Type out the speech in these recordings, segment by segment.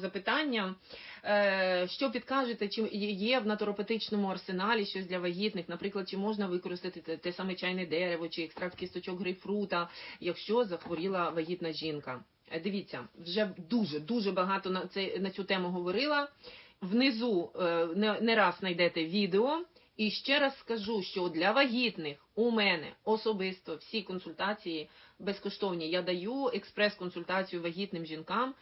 запитання. Е, Що підкажете, чи є в натуропатичному арсеналі щось для вагітних? Наприклад, чи можна використати те, те саме чайне дерево чи екстракт кісточок грейпфрута, якщо захворіла вагітна жінка? Е, Дивіться, вже дуже дуже багато на це на цю тему говорила. Внизу е, не, не раз знайдете відео. І ще раз скажу, що для вагітних у мене особисто всі консультації безкоштовні. Я даю експрес-консультацію вагітним жінкам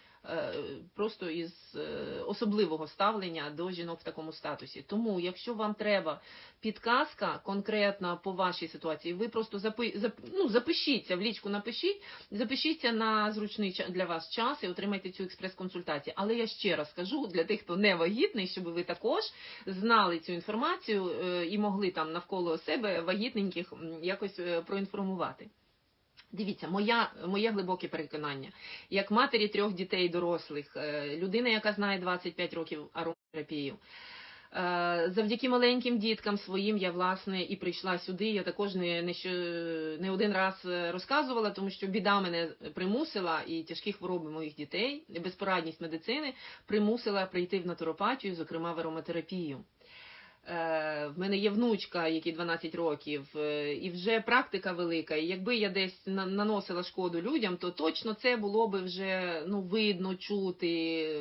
просто із е, особливого ставлення до жінок в такому статусі. Тому, якщо вам треба підказка конкретна по вашій ситуації, ви просто запи, зап, ну, запишіться в лічку, напишіть, запишіться на зручний для вас час і отримайте цю експрес-консультацію. Але я ще раз скажу для тих, хто не вагітний, щоб ви також знали цю інформацію е, і могли там навколо себе вагітненьких якось е, проінформувати. Дивіться, моя, моє глибоке переконання, як матері трьох дітей дорослих, е, людина, яка знає 25 років ароматерапію, е, завдяки маленьким діткам своїм я власне і прийшла сюди. Я також не, не, не один раз е, розказувала, тому що біда мене примусила і тяжкі хвороби моїх дітей, безпорадність медицини примусила прийти в натуропатію, зокрема в ароматерапію. Е, В мене є внучка, якій 12 років, е, і вже практика велика. І якби я десь наносила шкоду людям, то точно це було би вже ну видно, чути.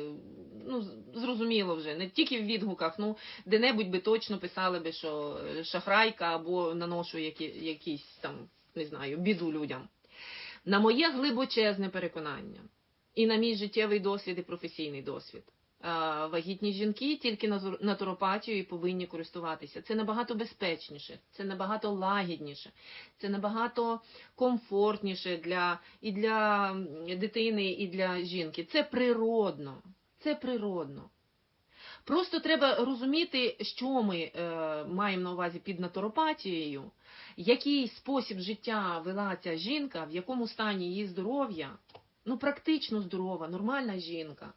Ну зрозуміло вже не тільки в відгуках, ну де-небудь би точно писали би, що е, шахрайка або наношу які, якісь там не знаю біду людям. На моє глибочезне переконання і на мій життєвий досвід і професійний досвід. А, Вагітні жінки тільки натуропатією повинні користуватися. Це набагато безпечніше, це набагато лагідніше, це набагато комфортніше для і для дитини, і для жінки. Це природно. Це природно. Просто треба розуміти, що ми е, маємо на увазі під натуропатією, який спосіб життя вела ця жінка, в якому стані її здоров'я, ну практично здорова, нормальна жінка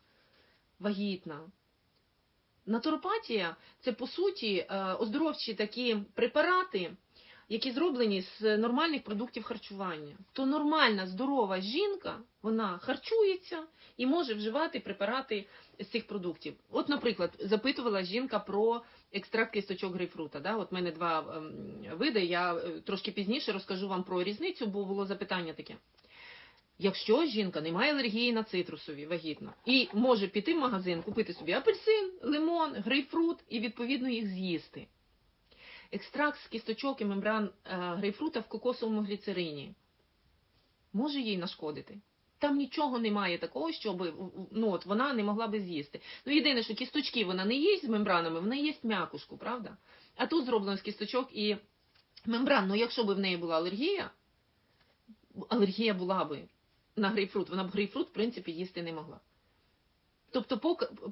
вагітна. Натуропатія це по суті е, оздоровчі такі препарати, які зроблені з нормальних продуктів харчування. То нормальна здорова жінка вона харчується і може вживати препарати з цих продуктів. От, наприклад, запитувала жінка про екстракт кісточок грейпфрута. Да? От в мене два ем, види. Я е, трошки пізніше розкажу вам про різницю, бо було запитання таке. Якщо жінка не має алергії на цитрусові, вагітна, і може піти в магазин, купити собі апельсин, лимон, грейпфрут і відповідно їх з'їсти. Екстракт з кісточок і мембран е, грейпфрута в кокосовому гліцерині може їй нашкодити. Там нічого немає такого, щоб ну, от вона не могла би з'їсти. Ну, єдине, що кісточки вона не їсть з мембранами, вона їсть м'якушку, правда? А тут зроблено з кісточок і мембран. Ну, якщо б в неї була алергія, алергія була би на грейпфрут, вона б грейпфрут, в принципі, їсти не могла. Тобто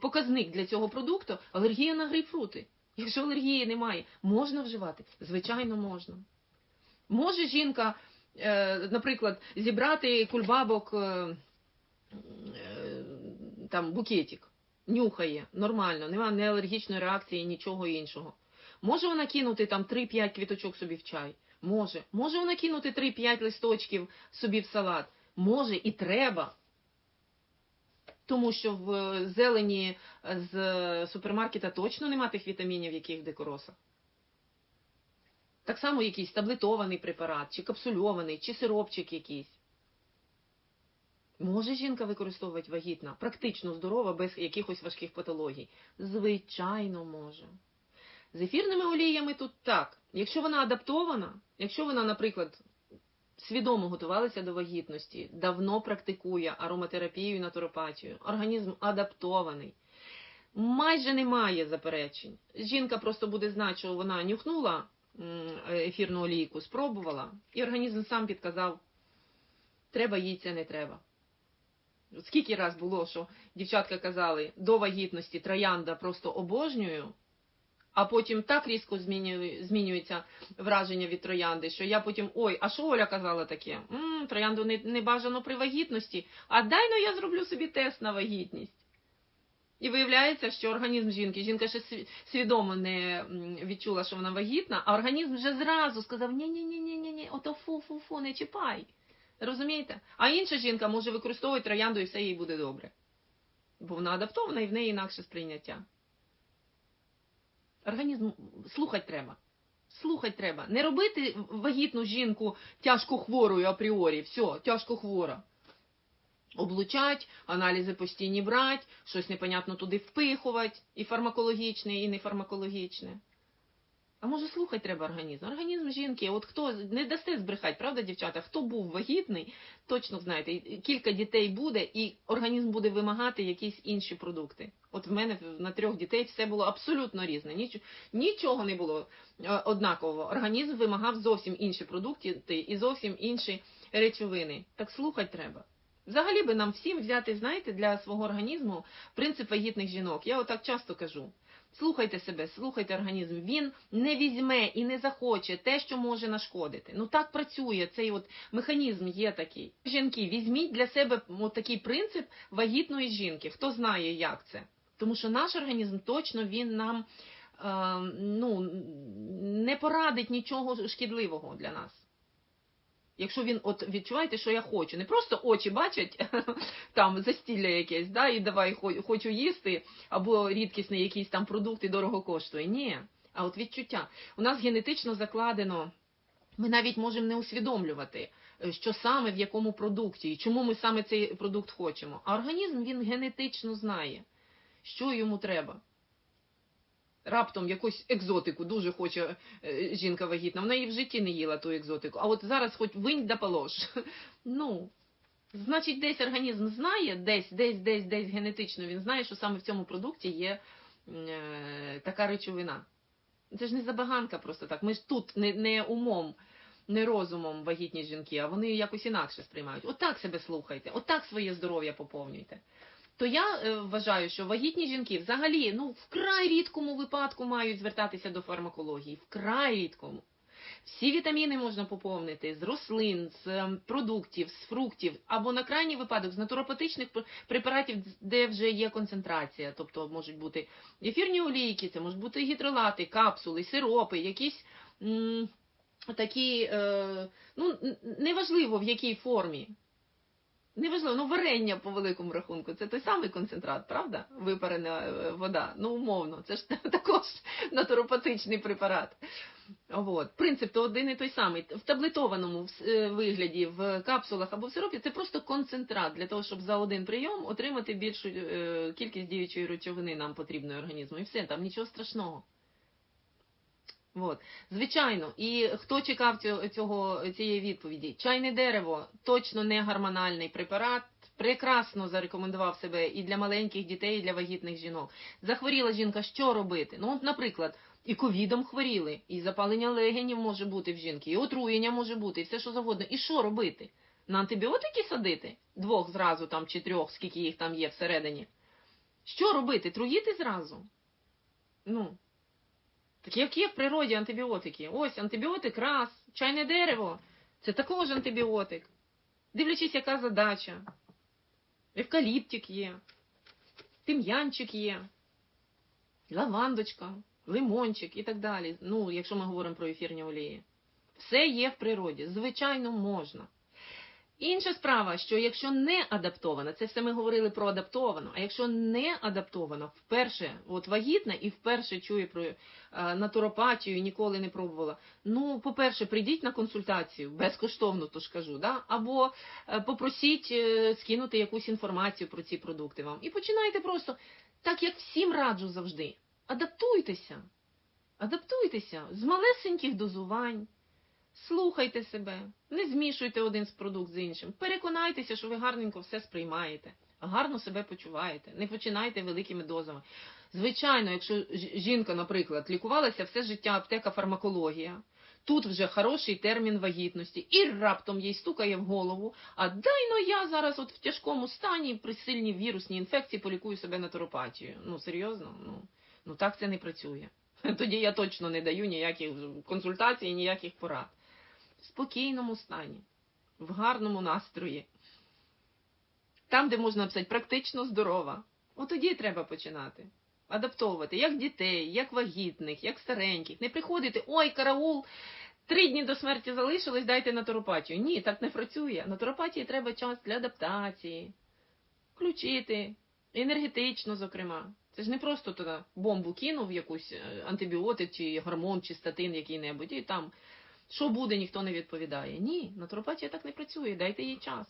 показник для цього продукту алергія на грейпфрути. Якщо алергії немає, можна вживати? Звичайно, можна. Може жінка, е, наприклад, зібрати кульбабок, е, е, там, букетик, нюхає, нормально, немає ні алергічної реакції, нічого іншого. Може вона кинути там 3-5 квіточок собі в чай? Може. Може вона кинути 3-5 листочків собі в салат? Може і треба. Тому що в зелені з супермаркета точно нема тих вітамінів, яких в дикоросах. Так само якийсь таблетований препарат, чи капсульований, чи сиропчик якийсь. Може жінка використовувати вагітна, практично здорова, без якихось важких патологій? Звичайно, може. З ефірними оліями тут так. Якщо вона адаптована, якщо вона, наприклад, свідомо готувалася до вагітності, давно практикує ароматерапію і натуропатію, організм адаптований, майже немає заперечень. Жінка просто буде знати, що вона нюхнула ефірну олійку, спробувала, і організм сам підказав, треба їй це не треба. Скільки раз було, що дівчатка казали, до вагітності троянда просто обожнюю, а потім так різко змінює- змінюється враження від троянди, що я потім, ой, а що Оля казала таке? м троянду не, не бажано при вагітності, а дай ну я зроблю собі тест на вагітність. І виявляється, що організм жінки, жінка ще свідомо не відчула, що вона вагітна, а організм вже зразу сказав: ні ні ні ні ні ото фу-фу-фу, не чіпай. Розумієте? А інша жінка може використовувати троянду і все їй буде добре. Бо вона адаптована і в неї інакше сприйняття. Організм слухати треба. Слухати треба. Не робити вагітну жінку тяжко хворою апріорі. Все, тяжко хвора. Облучать, аналізи постійні брати, щось непонятно туди впихувати, і фармакологічне, і нефармакологічне. А може слухати треба організм? Організм жінки, от хто не дасте збрехати, правда, дівчата? Хто був вагітний, точно знаєте, кілька дітей буде, і організм буде вимагати якісь інші продукти. От в мене на трьох дітей все було абсолютно різне. Нічого, нічого не було е, однакового. Організм вимагав зовсім інші продукти і зовсім інші речовини. Так слухати треба. Взагалі би нам всім взяти, знаєте, для свого організму принцип вагітних жінок. Я отак часто кажу. Слухайте себе, слухайте організм. Він не візьме і не захоче те, що може нашкодити. Ну так працює цей от механізм є такий. Жінки, візьміть для себе от такий принцип вагітної жінки. Хто знає, як це? Тому що наш організм точно він нам е, ну, не порадить нічого шкідливого для нас. Якщо він от відчуваєте, що я хочу, не просто очі бачать там застілля якесь, да, і давай хочу їсти, або рідкісний якийсь там продукт і дорого коштує. Ні, а от відчуття. У нас генетично закладено, ми навіть можемо не усвідомлювати, що саме в якому продукті і чому ми саме цей продукт хочемо. А організм він генетично знає, що йому треба раптом якусь екзотику дуже хоче е, жінка вагітна. Вона її в житті не їла ту екзотику. А от зараз хоч винь да полож. Ну, значить, десь організм знає, десь, десь, десь, десь генетично він знає, що саме в цьому продукті є е, така речовина. Це ж не забаганка просто так. Ми ж тут не, не умом. Не розумом вагітні жінки, а вони якось інакше сприймають. Отак себе слухайте, отак своє здоров'я поповнюйте то я е, вважаю, що вагітні жінки взагалі ну вкрай рідкому випадку мають звертатися до фармакології. Вкрай рідкому. Всі вітаміни можна поповнити з рослин, з ем, продуктів, з фруктів, або на крайній випадок з натуропатичних препаратів, де вже є концентрація. Тобто можуть бути ефірні олійки, це можуть бути гідролати, капсули, сиропи, якісь м такі, е ну неважливо в якій формі. Неважливо, ну варення по великому рахунку, це той самий концентрат, правда? Випарена е, вода. Ну, умовно, це ж також натуропатичний препарат. От. Принцип то один і той самий. В таблетованому е, вигляді, в капсулах або в сиропі, це просто концентрат для того, щоб за один прийом отримати більшу е, кількість діючої речовини нам потрібної організму. І все, там нічого страшного. От. Звичайно, і хто чекав цього, цієї відповіді? Чайне дерево точно не гормональний препарат. Прекрасно зарекомендував себе і для маленьких дітей, і для вагітних жінок. Захворіла жінка, що робити? Ну, от, наприклад, і ковідом хворіли, і запалення легенів може бути в жінки, і отруєння може бути, і все що завгодно. І що робити? На антибіотики садити? Двох зразу там чи трьох, скільки їх там є всередині. Що робити? Труїти зразу? Ну. Так як є в природі антибіотики? Ось антибіотик раз, чайне дерево. Це також антибіотик. Дивлячись, яка задача. Евкаліптик є, тим'янчик є, лавандочка, лимончик і так далі. Ну, якщо ми говоримо про ефірні олії. Все є в природі. Звичайно, можна. Інша справа, що якщо не адаптована, це все ми говорили про адаптовану, а якщо не адаптована, вперше, от вагітна і вперше чує про е, натуропатію, ніколи не пробувала. Ну, по-перше, прийдіть на консультацію, безкоштовно, то ж кажу, да? або е, попросіть е, скинути якусь інформацію про ці продукти вам. І починайте просто, так як всім раджу завжди. Адаптуйтеся, адаптуйтеся з малесеньких дозувань. Слухайте себе, не змішуйте один з продукт з іншим. Переконайтеся, що ви гарненько все сприймаєте, гарно себе почуваєте. Не починайте великими дозами. Звичайно, якщо жінка, наприклад, лікувалася все життя аптека фармакологія, тут вже хороший термін вагітності, і раптом їй стукає в голову. А дай ну я зараз от в тяжкому стані при сильній вірусній інфекції полікую себе натуропатією. Ну серйозно, ну, ну так це не працює. Тоді я точно не даю ніяких консультацій, ніяких порад в спокійному стані, в гарному настрої. Там, де можна написати практично здорова. От тоді треба починати. Адаптовувати як дітей, як вагітних, як стареньких. Не приходити, ой, караул, три дні до смерті залишилось, дайте натуропатію. Ні, так не працює. Натуропатії треба час для адаптації. Включити енергетично, зокрема. Це ж не просто туди бомбу кинув, якусь е, антибіотик чи гормон, чи статин який-небудь, і там що буде, ніхто не відповідає. Ні, натуропатія так не працює, дайте їй час.